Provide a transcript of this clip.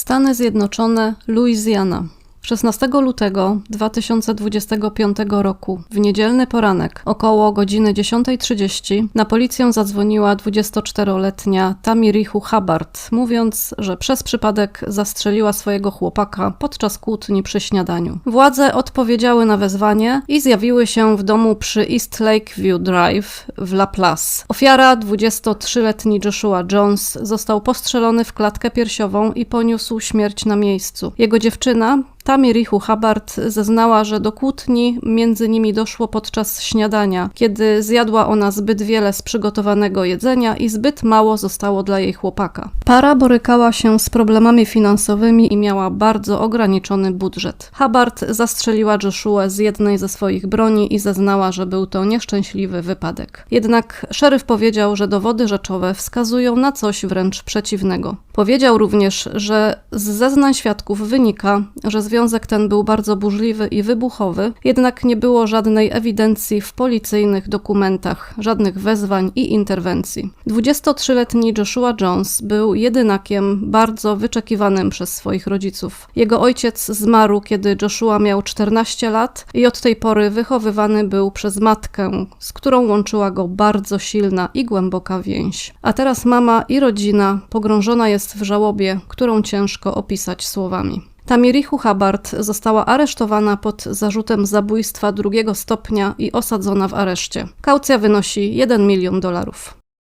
Stany Zjednoczone, Louisiana. 16 lutego 2025 roku, w niedzielny poranek, około godziny 10.30, na policję zadzwoniła 24-letnia Tamirichu Hubbard, mówiąc, że przez przypadek zastrzeliła swojego chłopaka podczas kłótni przy śniadaniu. Władze odpowiedziały na wezwanie i zjawiły się w domu przy East Lakeview Drive w La Place. Ofiara, 23-letni Joshua Jones, został postrzelony w klatkę piersiową i poniósł śmierć na miejscu. Jego dziewczyna, Tamirichu Hubbard zeznała, że do kłótni między nimi doszło podczas śniadania, kiedy zjadła ona zbyt wiele z przygotowanego jedzenia i zbyt mało zostało dla jej chłopaka. Para borykała się z problemami finansowymi i miała bardzo ograniczony budżet. Hubbard zastrzeliła Joshua z jednej ze swoich broni i zeznała, że był to nieszczęśliwy wypadek. Jednak szeryf powiedział, że dowody rzeczowe wskazują na coś wręcz przeciwnego. Powiedział również, że z zeznań świadków wynika, że związek ten był bardzo burzliwy i wybuchowy, jednak nie było żadnej ewidencji w policyjnych dokumentach, żadnych wezwań i interwencji. 23-letni Joshua Jones był jedynakiem bardzo wyczekiwanym przez swoich rodziców. Jego ojciec zmarł, kiedy Joshua miał 14 lat i od tej pory wychowywany był przez matkę, z którą łączyła go bardzo silna i głęboka więź. A teraz mama i rodzina pogrążona jest w żałobie, którą ciężko opisać słowami. Tamirichu Hubbard została aresztowana pod zarzutem zabójstwa drugiego stopnia i osadzona w areszcie. Kaucja wynosi 1 milion dolarów.